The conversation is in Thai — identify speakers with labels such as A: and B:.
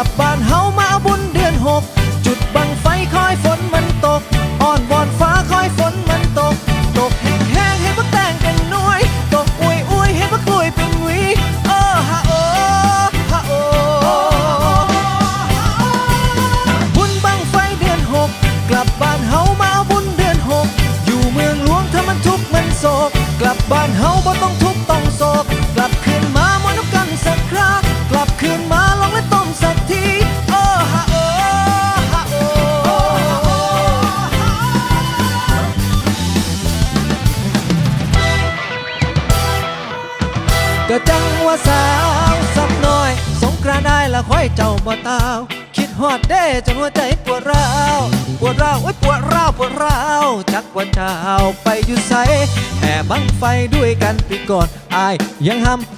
A: ลับบ้านเฮามาบุญเดือนหก จุดบังไฟคอยฝนมันตก อ่อนบอนฟ้าคอยฝนมันตก ตกแห้งแห้งให้พวกแต่งกันน้อย ตกอุ้ยอุ้ยให้พวกคุยเป็นหวี โอ้ฮะโอ้ฮะโอ้บุญบังไฟเดือนหก กลับบ้านเฮามาบุญเดือนหก อยู่เมืองหลวงถ้ามันทุกข์มันโศก กลับบ้านเฮาบ่ต้องทุกข์ต้องโศก กลับ จังว่าสาวสักหน่อย สงกรานได้ละค่อยเจ้าบ่ตาว คิดฮอดเด้จนหัวใจปวดร้าวปวดร้าวไอ้ปวดร้าวปวดร้าวจักว่าเจ้าไปอยู่ไสแห่บังไฟด้วยกันปีก่อนอายยังห้ำ